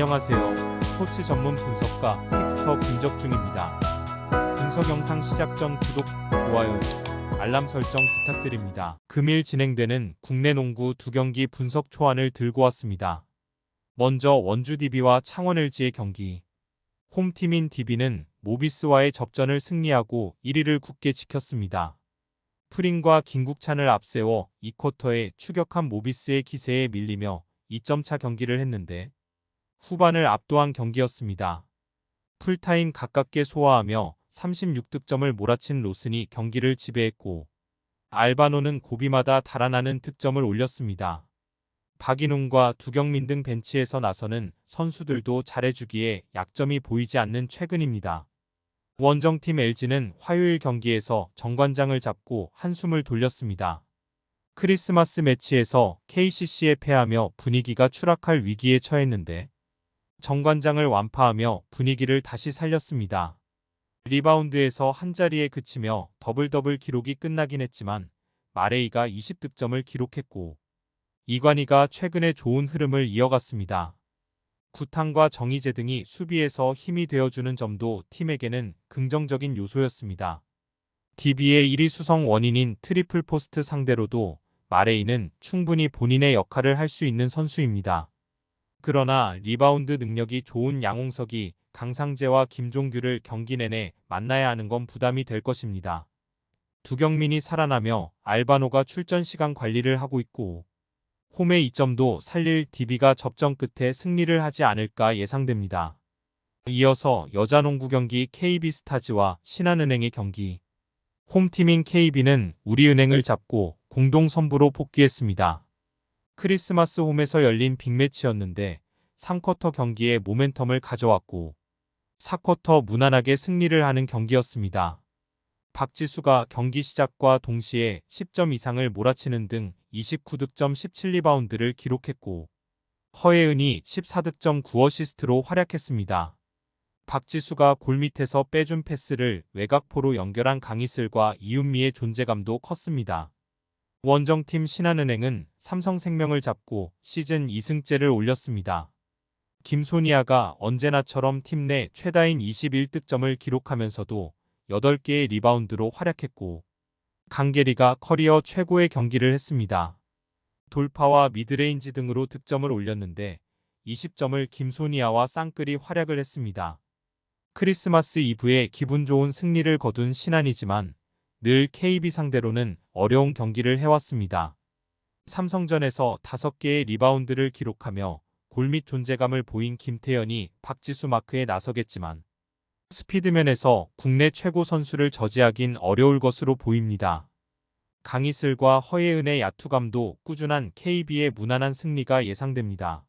안녕하세요. 스포츠 전문 분석가 텍스터 김적중입니다. 분석 영상 시작 전 구독, 좋아요, 알람 설정 부탁드립니다. 금일 진행되는 국내 농구 두 경기 분석 초안을 들고 왔습니다. 먼저 원주 DB와 창원 LG의 경기. 홈팀인 DB는 모비스와의 접전을 승리하고 1위를 굳게 지켰습니다. 프린과 김국찬을 앞세워 2쿼터에 추격한 모비스의 기세에 밀리며 2점 차 경기를 했는데 후반을 압도한 경기였습니다. 풀타임 가깝게 소화하며 36득점을 몰아친 로슨이 경기를 지배했고 알바노는 고비마다 달아나는 득점을 올렸습니다. 박인웅과 두경민 등 벤치에서 나서는 선수들도 잘해주기에 약점이 보이지 않는 최근입니다. 원정팀 LG는 화요일 경기에서 정관장을 잡고 한숨을 돌렸습니다. 크리스마스 매치에서 KCC에 패하며 분위기가 추락할 위기에 처했는데 정관장을 완파하며 분위기를 다시 살렸습니다. 리바운드에서 한 자리에 그치며 더블 더블 기록이 끝나긴 했지만 마레이가 20득점을 기록했고 이관희가 최근에 좋은 흐름을 이어갔습니다. 구탄과 정희재 등이 수비에서 힘이 되어주는 점도 팀에게는 긍정적인 요소였습니다. DB의 1위 수성 원인인 트리플 포스트 상대로도 마레이는 충분히 본인의 역할을 할 수 있는 선수입니다. 그러나 리바운드 능력이 좋은 양홍석이 강상재와 김종규를 경기 내내 만나야 하는 건 부담이 될 것입니다. 두경민이 살아나며 알바노가 출전 시간 관리를 하고 있고 홈의 이점도 살릴 DB가 접전 끝에 승리를 하지 않을까 예상됩니다. 이어서 여자농구 경기 KB스타즈와 신한은행의 경기. 홈팀인 KB는 우리은행을 잡고 공동 선부로 복귀했습니다. 크리스마스 홈에서 열린 빅매치였는데 3쿼터 경기에 모멘텀을 가져왔고 4쿼터 무난하게 승리를 하는 경기였습니다. 박지수가 경기 시작과 동시에 10점 이상을 몰아치는 등 29득점 17리바운드를 기록했고 허예은이 14득점 9어시스트로 활약했습니다. 박지수가 골 밑에서 빼준 패스를 외곽포로 연결한 강희슬과 이윤미의 존재감도 컸습니다. 원정팀 신한은행은 삼성생명을 잡고 시즌 2승째를 올렸습니다. 김소니아가 언제나처럼 팀 내 최다인 21득점을 기록하면서도 8개의 리바운드로 활약했고 강계리가 커리어 최고의 경기를 했습니다. 돌파와 미드레인지 등으로 득점을 올렸는데 20점을 김소니아와 쌍끌이 활약을 했습니다. 크리스마스 이브에 기분 좋은 승리를 거둔 신한이지만 늘 KB 상대로는 어려운 경기를 해왔습니다. 삼성전에서 5개의 리바운드를 기록하며 골밑 존재감을 보인 김태현이 박지수 마크에 나서겠지만 스피드면에서 국내 최고 선수를 저지하긴 어려울 것으로 보입니다. 강희슬과 허예은의 야투감도 꾸준한 KB의 무난한 승리가 예상됩니다.